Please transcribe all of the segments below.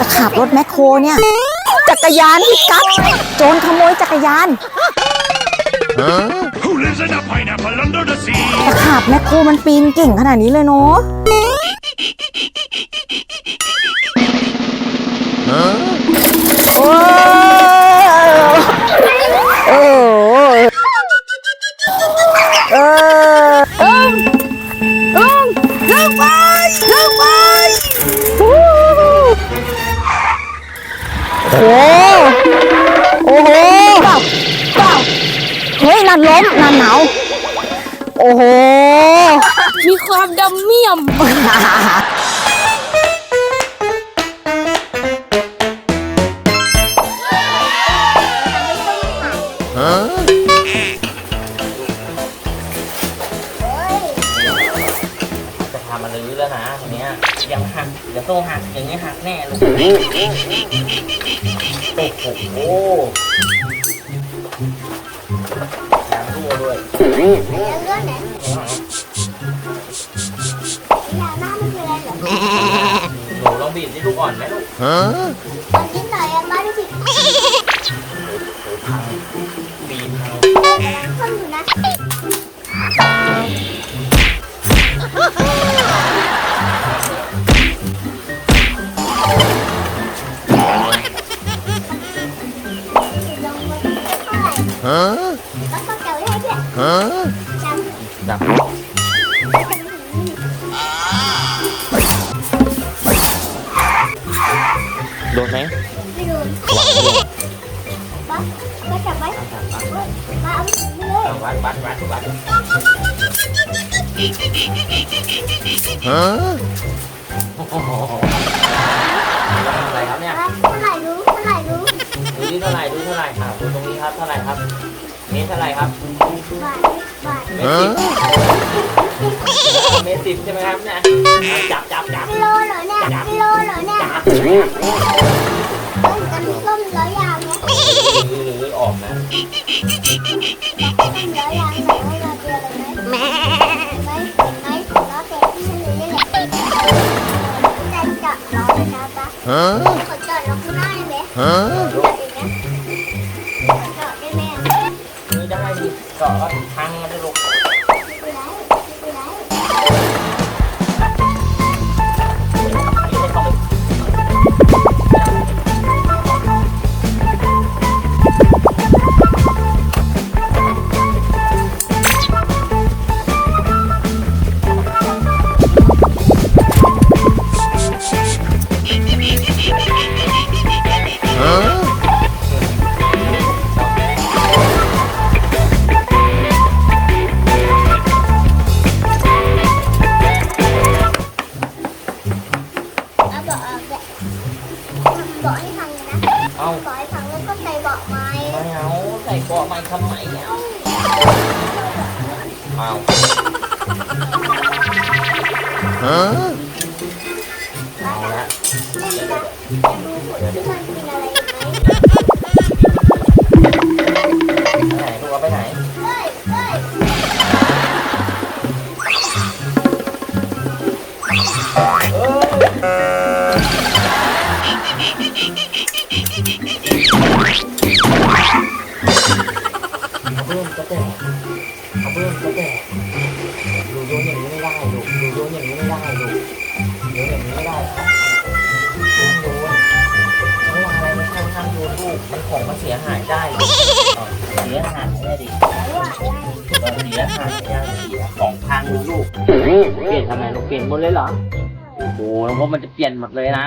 จะขับรถแมคโครเนี่ย จักรยานพี่กั๊บโจรขโมยจักรยาน Who lives in a pineapple under the sea? แต่ขับแมคโครมันปีนเก่งขนาดนี้เลยเนาะโอ้เออเออเอิงเอิง โอ้โอ้โหเปล่าเปล่าเฮ้ยนั่นล้มนั่นหนาว โอ้โห มีความดำเมี่ยม นี้ยยังหักเดี๋ยวโซ่หักอย่างนี้หักแน่ลูกโอ้โหยางรั่วด้วยเรื่องไหนยาหน้ามันคืออะไรเหรอหนูลองบีบที่ลูกอ่อนไหมลูกตอนกินหน่อยอะมาดูสิบีบเอากำลังคนอยู่นะ แล้วก็เกี่ยวได้ด้วยจำจับโดนไหมไม่โดูวางเลยปั๊บก็จับไว้มาเอาไปถึงเลยวัดวัดวัดวัดโอ้โหเทำอะไรครับเนี่ยเท่าไหร่รู้เท่าไหร่รู้ดูที่เท่าไหร่ดูเท่าไหร่อะดูตรงนี้ครับเท่าไหร่ครับ เมตรเท่าไหร่ครับบาทบาทเมตรสิบเมตรสิบใช่ไหมครับเนี่ยเอาจับจับจับกิโลเหรอเนี่ยกิโลเหรอเนี่ยจับต้นกันส้มร้อยยางเนี่ยหรือหรือออกนะส้มร้อยยางใส่ไว้รอเดียวเลยไหมไหมไหมล้อเตะที่ฉันเลยนี่แหละแต่เจาะล้อเลยนะจ๊ะขอเจาะล้อข้างหน้าได้ไหม Oh, อะไรเออเสียหายได้เสียของพังลูกเปลี่ยนทำไมลูกเปลี่ยนหมดเลยเหรอ โอ้โหแล้วว่ามันจะเปลี่ยนหมดเลยนะ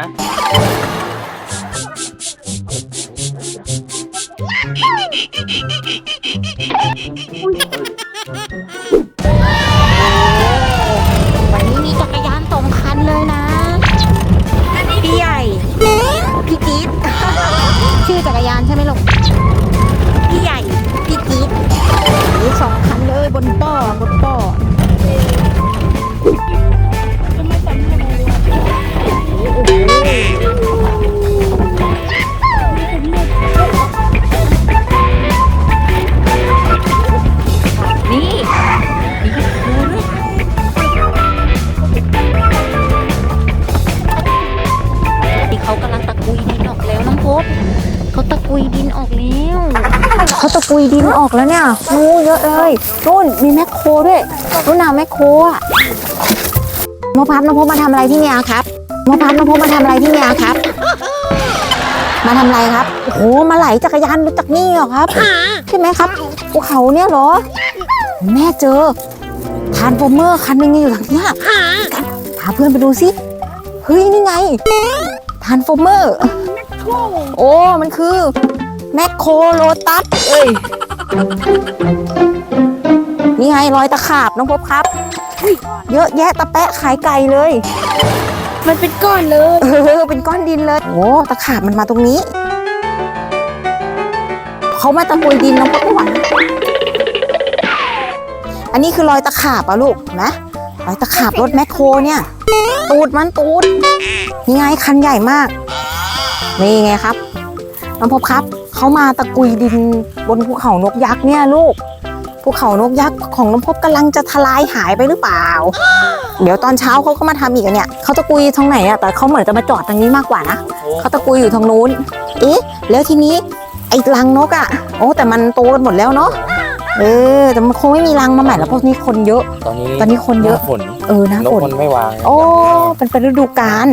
บนป้อบนป้อ ยดินออกแล้วเนี่ยงูเยอะเลยนู่นมีแมคโครด้วยนู่นน่ะแมคโครอะมะพร้าวน้ำพบมาทำอะไรที่เนี่ยครับมะพร้าวน้ำพบมาทำอะไรที่เนี่ยครับ มาทำอะไรครับโอ้โหมาไหลจักรยานจากนี่เหรอครับใช่ไหมครับภูเขาเนี่ยเหรอ แม่เจอทานโฟเมอร์คันนึงอยู่หลังเนี้ยพาเพื่อนไปดูสิเฮ้ยนี่ไงทานโฟเมอร์โอ้มันคือ แมคโครโลตัสเอ้ย นี่ไงรอยตะขาบน้องพบครับอุ๊ยเยอะแยะตะแปะขายไก่เลย มันเป็นก้อนเลย เออ เป็นก้อนดินเลย โอ้ตะขาบมันมาตรงนี้ เขามาตะกุยดินน้องพบไม่ไหวอันนี้คือรอยตะขาบอะลูกนะรอยตะขาบรถแมคโครเนี่ย ตูดมันตูดนี่ไงคันใหญ่มากนี่ไงครับน้องพบครับ เขามาตะกุยดินบนภูเขานกยักษ์เนี่ยลูกภูเขานกยักษ์ของน้องพบกำลังจะทลายหายไปหรือเปล่า เดี๋ยวตอนเช้าเขาก็มาทำอีกอะเนี่ยเขาตะกุยทางไหนอะแต่เขาเหมือนจะมาจอดทางนี้มากกว่านะเขาตะกุยอยู่ทางนู้น เอ๊ะ แล้วทีนี้ไอ้รังนกอะโอ้แต่มันโตกันหมดแล้วเนาะเออแต่มันคงไม่มีรังมาใหม่แล้วเพราะนี้คนเยอะ ตอนนี้ตอนนี้คนเยอะหาฝนเออนะนกฝนมันไม่วาง โอ้เป็นเป็นฤดูกาล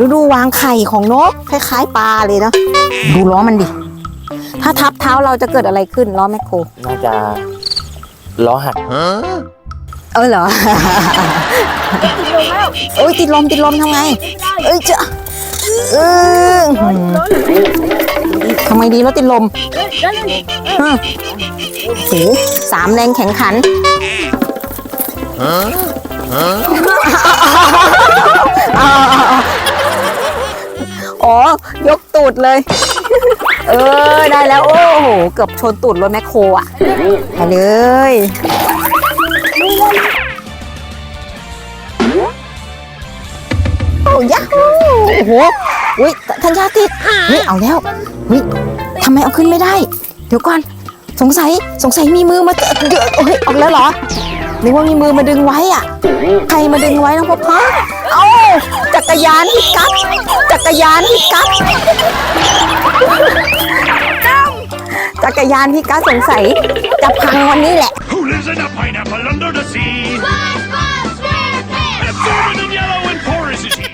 ฤดูวางไข่ของนกคล้ายๆปลาเลยเนาะดูล้อมันดิ ถ้าทับเท้าเราจะเกิดอะไรขึ้นล้อแมคโครน่าจะล้อหักเออเหรอ โอ้ยติดลมติดลมทำไง เอ้ยเจ้าเออหืมทำไงดีรถติดลมฮะโอ้โหสามแรงแข่งขันอ๋อ ยกตูดเลย เออได้แล้วโอ้โหเกือบชนตูดรถแมคโครอะไปเลยโอ้ยาฮูโอ้โหอุ้ยทันยาติดเฮ้ยเอาแล้วเฮ้ยทำไมเอาขึ้นไม่ได้ เดี๋ยวก่อนสงสัยสงสัยมีมือมาเจอเดี๋ยวโอ้ยออกแล้วเหรอ นึกว่ามีมือมาดึงไว้อะใครมาดึงไว้น้องพ่อพ่อเอ้าจักรยานพี่กั๊กจักรยานพี่กั๊กจักรยานพี่กั๊กสงสัยจะพังวันนี้แหละ Who lives in a pineapple under the sea? SpongeBob SquarePants! Absorbent and yellow and porous is he.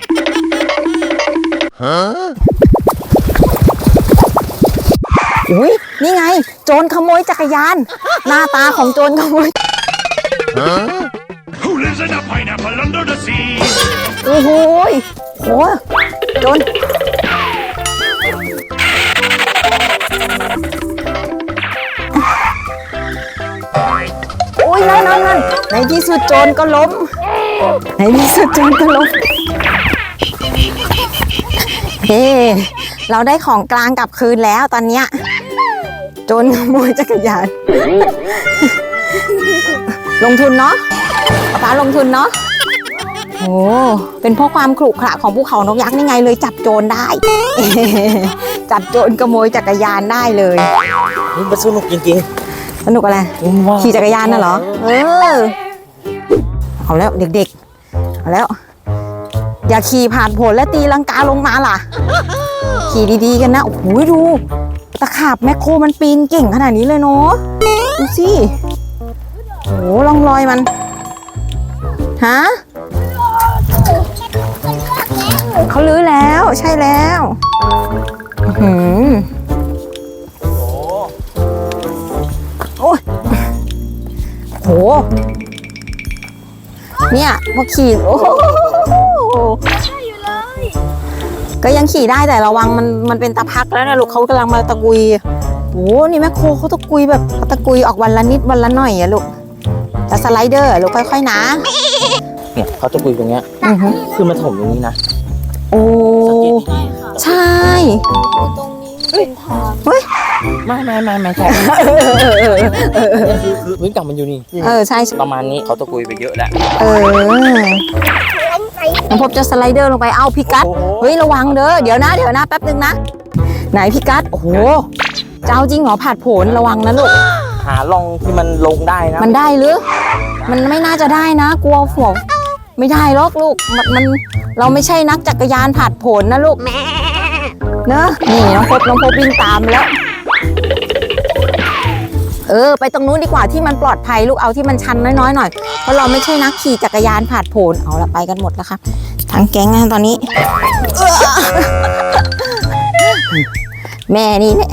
อุ้ยนี่ไง โจรขโมยจักรยาน หน้าตาของโจรขโมย Who lives in a pineapple under the sea? โอ้โหยโหโจรโอ้ยนั่นนั่นนั่นในที่สุดโจรก็ล้ม ในที่สุดโจรก็ล้ม เฮ้ เราได้ของกลางกลับคืนแล้วตอนเนี้ย โจรขโมยจักรยาน ลงทุนเนาะป๊าป๊าลงทุนเนาะโอ้เป็นเพราะความขรุขระของภูเขานกยักษ์นี่ไงเลยจับโจรได้ จับโจรขโมยจักรยานได้เลยนี่มันสนุกจริงสนุกอะไรๆผมว่าขี่จักรยานน่ะเหรอเออเอาแล้วเด็กๆเอาแล้ว อย่าขี่ผ่านผลและตีลังกาลงมาล่ะ ขี่ดีๆกันนะโอ้โหดูตะขาบแมคโครมันปีนเก่งขนาดนี้เลยเนาะดูสิ โอ้โหลองรอยมัน ฮะเขาลื้อแล้วใช่แล้วหือโอ้ยโห เนี่ยพอขี่โอ้โหก็ยังขี่ได้แต่ระวังมันมันเป็นตะพักแล้วนะลูกเขากำลังมาตะกุยโอ้นี่แม่โคเขาตะกุยแบบเขาตะกุยออกวันละนิดวันละหน่อยอะลูก แต่สไลเดอร์อะลูกค่อยๆนะ เนี่ยเขาจะคุยตรงเนี้ยอือหือคือมันถมตรงนี้นะโอ้สังเกตดีใช่ๆไม่ไม่ไม่ไม่ใช่คือคือพื้นกลับมันอยู่นี่เออใช่ประมาณนี้เขาตะกุยไปเยอะแล้ว เออน้องพบจะสไลเดอร์ลงไปเอาพี่กัดโอ้โหเฮ้ยระวังเด้อเดี๋ยวนะเดี๋ยวนะแป๊บนึงนะ ไหนพี่กัดโอ้โหเจ้าจริงเหรอผัดโผนระวังนะลูก หาลองที่มันลงได้นะมันได้หรือ มันไม่น่าจะได้นะ กลัวหัวไม่ได้หรอกลูกมันมันเราไม่ใช่นักจักรยานผัดผนนะลูกเนอะนี่น้องพบน้องพบวิ่งตามแล้ว เออ ไปตรงนู้นดีกว่าที่มันปลอดภัยลูกเอาที่มันชันน้อยๆหน่อยเพราะเราไม่ใช่นักขี่จักรยานผาดโผนเอาละไปกันหมดแล้วครับทั้งแก๊งนะตอนนี้ แม่นี่เนี่ย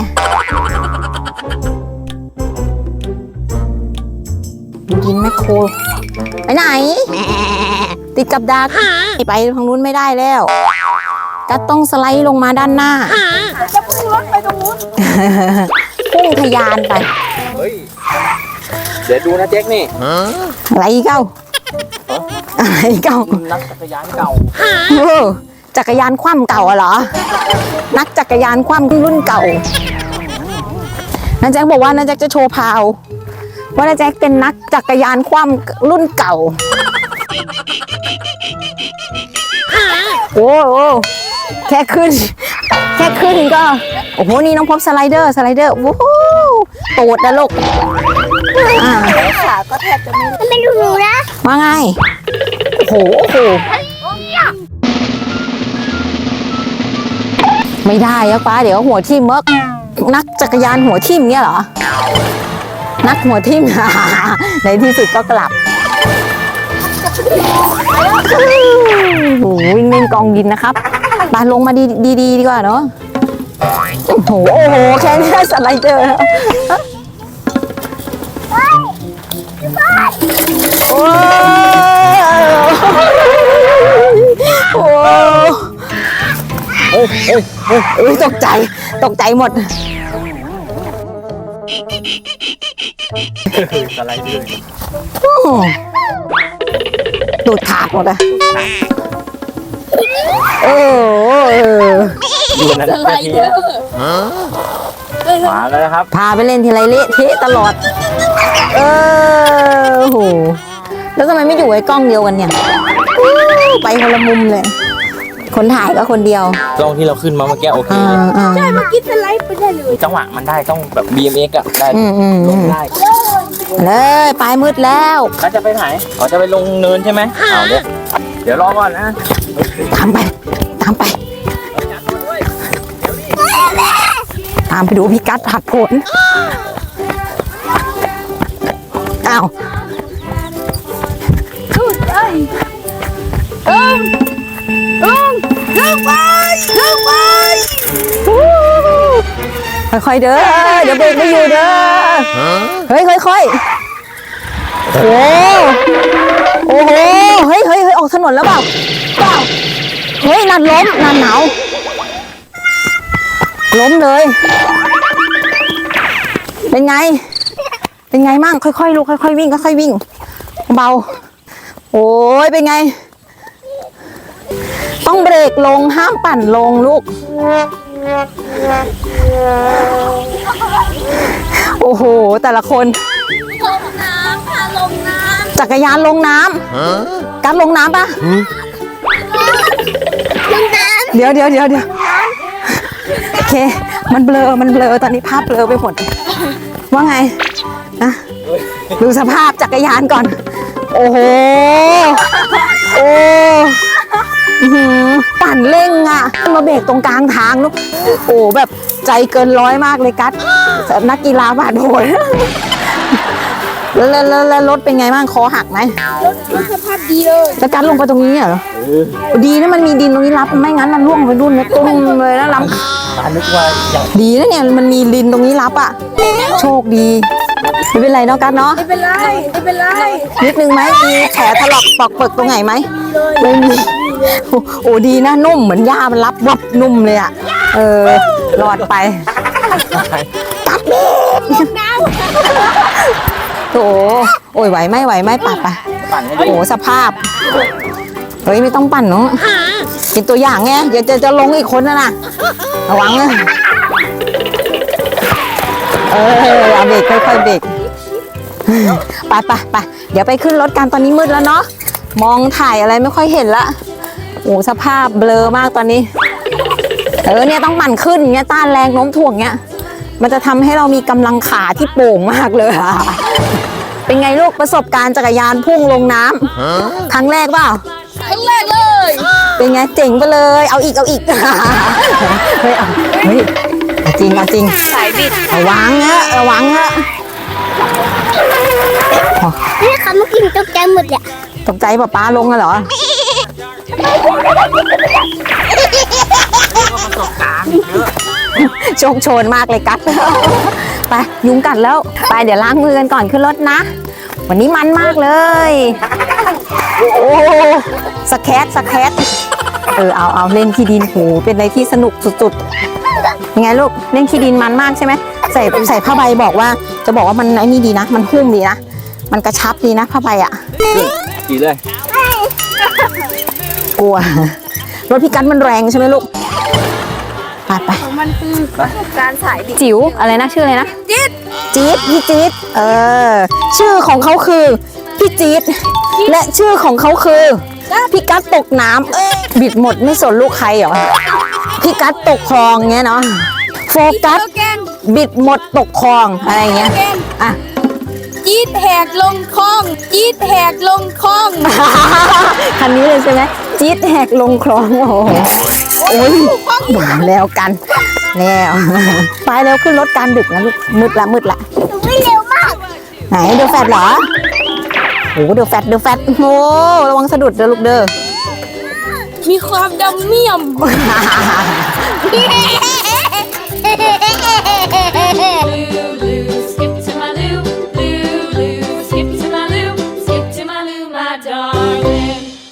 ดูดินแมคโครไปไหน ติดกับดักไปทางนู้นไม่ได้แล้วก็ต้องสไลด์ลงมาด้านหน้าจะพุ่งรถไปตรงนู้นพุ่งทะยานไป เฮ้ย เดี๋ยวดูนะเจ๊กนี่อะไรอีกเก้าอะไรอีกเก้านักจักรยานเก่าเออจักรยานคว่ำเก่าอะเหรอ นักจักรยานคว่ำรุ่นเก่านาแจ็คบอกว่านาแจ็คจะโชว์พาว ว่านาแจ็คเป็นนักจักรยานคว่ำรุ่นเก่าโอ้โหแค่ขึ้น แค่ขึ้นก็ โอ้โห นี่น้องพบสไลเดอร์สไลเดอร์โอ้โหโตดนะลูกอ่าขาก็แทบจะไม่มันเป็นหนูนะมาไง โอ้โหโอ้โหไม่ได้อะป้าเดี๋ยวหัวทิ่มเมกนักจักรยานหัวทิ่มเงี้ยเหรอ นักหัวทิ่ม ในที่สุดก็กลับโอ้วิ่งเล่นกองดินนะครับปาลงมาดีดีดีดีกว่าเนาะโอ้โหโอ้โหแค่นี้สไลเดอร์แล้โอ้ยโอ้ยเฮ้ยเฮ้ยเฮ้ยเอ้ยตกใจ ตกใจหมด สไลเดอร์โอ้ดูดขาดหมดอะเออเออดูนะนาทีนะมาแล้วนะครับ พาไปเล่นทีไรเละเทะตลอด เออโห แล้วทำไมไม่อยู่ไอ้กล้องเดียวกันเนี่ย ไปคนละมุมเลย คนถ่ายก็คนเดียวกล้องที่เราขึ้นมาเมื่อกี้โอเค อ่าอ่าใช่เมื่อกี้สไลด์ไปได้เลยจังหวะมันได้ต้องแบบ BMX อะได้อืมอืมลอืงมได้เลยปลายมืดแล้วแล้วจะไปไหนอ๋อจะไปลงเนินใช่ไหมเอาเดี๋ยวเดี๋ยวรอก่อนนะ ตามไป ตามไป ตามไปดูพิกัดผัดผลอ้าว ค่อยๆเด้อ เดี๋ยวเบรกไม่อยู่เด้อ เฮ้ยค่อยๆโอ้โหโอ้โห เฮ้ยเฮ้ยเฮ้ยออกถนนแล้วเปล่าเปล่า เฮ้ยนันล้มนันหนาวล้มเลย เป็นไง เป็นไงมั่งค่อยๆลูกค่อยๆวิ่งค่อยๆวิ่ง เบา โอ้ยเป็นไง ต้องเบรกลงห้ามปั่นลงลูก โอ้โห แต่ละคน ลงน้ำค่ะลงน้จักรยานลงน้ำกัดลงน้ำปะลงน้เดี๋ยวเดี๋ยวเดี๋ยวเดี๋ยวโอเค มันเบลอ มันเบลอ ตอนนี้ภาพเบลอไปหมด ว่าไงนะดูสภาพจักรยานก่อน โอ้โห โอ้ อื้อหือปั่นเร่งอะ มาเบรกตรงกลางทางลูกโอ้แบบใจเกินร้อยมากเลยกัดสำหรับนักกีฬาบาดโหนแล้วแล้วแล้วแล้วรถเป็นไงบ้างคอหักไหมำรถรถสภาพดีเลยแล้วกัดลงไปตรงนี้เหรอดีนะมันมีดินตรงนี้รับไม่งั้นมันร่วงไปรุ่นนะตุ้มเลยนะล้ำตานึกว่าอย่างดีนะเนี่ยมันมีดินตรงนี้รับอะ โชคดีไม่เป็นไรเนาะกัดเนาะไม่เป็นไรไม่เป็นไรนิดนึงไหมมีแผลถลอกปอกเปิกตรงไหนไหมไม่มี โอ้โอ้ดีนะนุ่มเหมือนหญ้ามันรับวับนุ่มเลยอะ เออรอดไปตัดเล็บโถโอ้ยไหวไหมไหวไหมปัดไปปั่นให้โอ้ดูโหสภาพ เฮ้ยไม่ต้องปั่นเนาะเป็นตัวอย่างไงเดี๋ยวจะจะลงอีกคนนะนะระวังนะเออเอาเบรกค่อยๆเบรกไปไปไปเดี๋ยวไปขึ้นรถกันตอนนี้มืดแล้วเนาะมองถ่ายอะไรไม่ค่อยเห็นละ โอ้สภาพเบลอมากตอนนี้ เออเนี่ยต้องปั่นขึ้นอย่างเงี้ยต้านแรงโน้มถ่วงเงี้ยมันจะทำให้เรามีกำลังขาที่โป่งมากเลยอะเป็นไงลูกประสบการณ์จักรยานพุ่งลงน้ำครั้งแรกเปล่าครั้งแรกเลย เป็นไงเจ๋งไปเลย เอาอีกเอาอีกเฮ้ยเอาเฮ้ยเอาจริงเอาจริงสายบิดระวังนะระวังนะนี่ค่ะเมื่อกี้ตกใจหมดเลยตกใจป้าป้าลงอะเหรอ โชคโชนมากเลยกัด ไปยุงกัดแล้ว ไปเดี๋ยวล้างมือกันก่อนขึ้นรถนะ วันนี้มันมากเลย โอ้สแคตสแคตเออเอาเอาเล่นขี้ดินโหเป็นอะไรที่สนุกสุดๆยังไงลูกเล่นขี้ดินมันมากใช่ไหมใส่ใส่ผ้าใบบอกว่า จะบอกว่ามันไอ้นี่ดีนะ มันหุ้มดีนะ มันกระชับดีนะผ้าใบอะขี่เลย กลัว รถพี่กัดมันแรงใช่ไหมลูก ไปไปมันคือประสบการณ์สายดิจิ๋วอะไรนะชื่ออะไรนะจี๊ดจี๊ดพี่จี๊ดเออ ชื่อของเขาคือพี่จี๊ดและชื่อของเขาคือพี่กัดตกน้ำบิดหมดไม่สนลูกใครเหรอพี่กัดตกคลองเงี้ยเนาะโฟกัสโลแกนบิดหมดตกคลองอะไรเงี้ยแกนอะจี๊ดแหกลงคลองจี๊ดแหกลงคลองคันนี้เลยใช่ไหม จี๊ดแหกลงคลองโอ้โหโอ้ยอย่าแล้วกันแล้วไปแล้วขึ้นรถการดึกแล้วลูกมืดละมืดละวิ่งเร็วมาก ไหนเดือดแฟดเหรอโอ้เดือดแฟดเดือดแฟดโอ้ระวังสะดุดเด้อลูกเด้อมีความดำเมียมเ